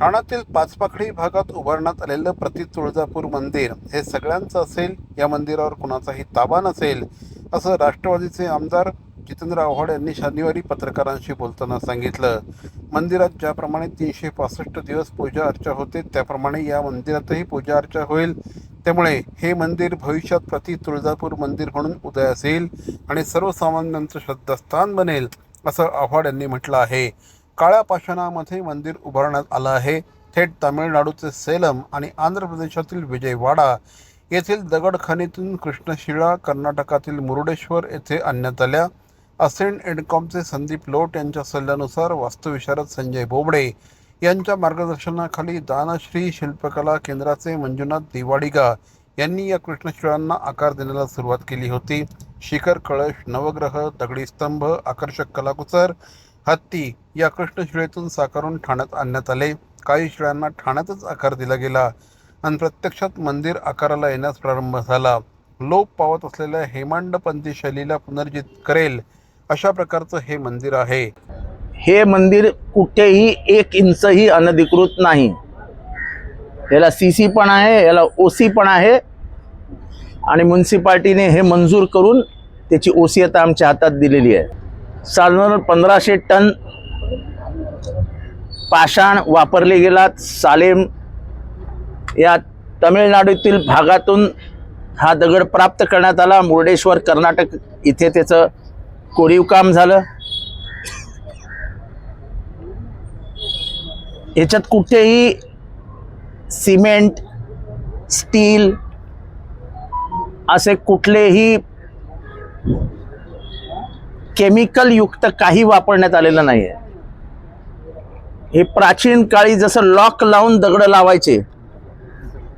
ठाण्यातील पाचपाखडी भागात उभारण्यात आलेलं प्रति तुळजापूर मंदिर हे सगळ्यांचं असेल या मंदिरावर कुणाचाही ताबा नसेल असं राष्ट्रवादीचे आमदार जितेंद्र आव्हाड यांनी शनिवारी पत्रकारांशी बोलताना सांगितलं. मंदिरात ज्याप्रमाणे तीनशे पासष्ट दिवस पूजा अर्चा होते त्याप्रमाणे या मंदिरातही पूजा अर्चा होईल. त्यामुळे हे मंदिर भविष्यात प्रति तुळजापूर मंदिर म्हणून उदयास येईल आणि सर्वसामान्यांचं श्रद्धास्थान बनेल असं आव्हाड यांनी म्हटलं आहे. काळ्या पाषाणामध्ये मंदिर उभारण्यात आलं आहे. थेट तामिळनाडूचे सेलम आणि आंध्र प्रदेशातील विजयवाडा येथील दगडखाणीतून कृष्णशिळा कर्नाटकातील मुरुडेश्वर येथे आणण्यात आल्या. असेंट एडकॉमचे संदीप लोट यांच्या सल्ल्यानुसार वास्तुविशारद संजय बोबडे यांच्या मार्गदर्शनाखाली दानश्री शिल्पकला केंद्राचे मंजुनाथ दिवाडिगा यांनी या कृष्णशिळांना आकार देण्याला सुरुवात केली होती. शिखर कळश नवग्रह दगडी स्तंभ आकर्षक कलाकुसर हत्ती या कृष्णशिळेतून साकारून ठाण्यात आणण्यात आले. काही शिळांना ठाण्यातच आकार दिला गेला आणि प्रत्यक्षात मंदिर आकाराला येण्यास प्रारंभ झाला. लोप पावत असलेल्या हेमांडपंथी शैलीला पुनर्जित करेल अशा प्रकारचं हे मंदिर आहे. हे मंदिर कुठेही एक इंचही अनधिकृत नाही. याला सी सी पण आहे याला ओ सी पण आहे. आणि म्युन्सिपाल्टीने हे मंजूर करून त्याची ओसी आता आमच्या हातात दिलेली आहे. साधारण पंधराशे टन पाषाण वापरले गेलात. सालेम या तमिळनाडूतील भागातून हा दगड प्राप्त करण्यात आला. मुर्डेश्वर कर्नाटक इथे त्याचं कोरीव काम झालं. याच्यात कुठेही सिमेंट स्टील असे कुठलेही केमिकल युक्त काही वापरण्यात आलेलं नाही आहे हे प्राचीन काळी जसं लॉक लावून दगड लावायचे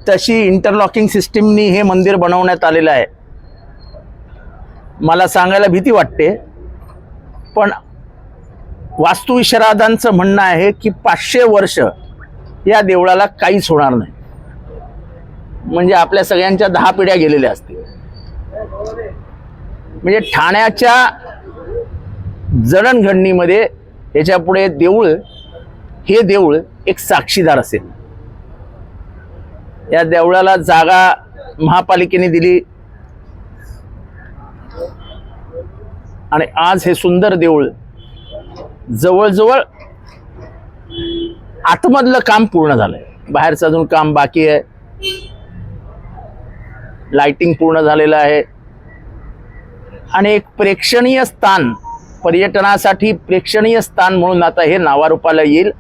तशी इंटरलॉकिंग सिस्टीमनी हे मंदिर बनवण्यात आलेलं आहे. मला सांगायला भीती वाटते पण वास्तुविशारदांचं म्हणणं आहे की पाचशे वर्ष या देवळाला काहीच होणार नाही. म्हणजे आपल्या सगळ्यांच्या दहा पिढ्या गेलेल्या असतील. म्हणजे ठाण्याच्या जडणघडणीमध्ये याच्यापुढे देऊळ हे देऊळ एक साक्षीदार असेल. या देवळाला जागा महापालिकेने दिली. आणि आज हे सुंदर देऊळ जवळजवळ आतमधलं काम पूर्ण झालंय. बाहेरचं अजून काम बाकी आहे. लाइटिंग पूर्ण झालेलं आहे. आणि एक प्रेक्षणीय स्थान पर्यटनासाठी प्रेक्षणीय स्थान म्हणून आता हे नावारूपाला येईल.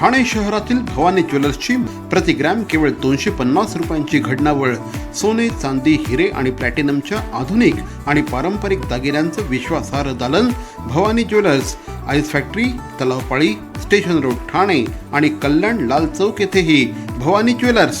ठाणे शहरातील भवानी ज्वेलर्सची प्रति ग्रॅम केवळ दोनशे पन्नास रुपयांची घडणावळ सोने चांदी हिरे आणि प्लॅटिनमच्या आधुनिक आणि पारंपरिक दागिन्यांचं विश्वासार्ह दालन Bhavani jewellers ice factory Talavpali station road Thane आणि कल्याण लाल चौक येथेही भवानी ज्वेलर्स.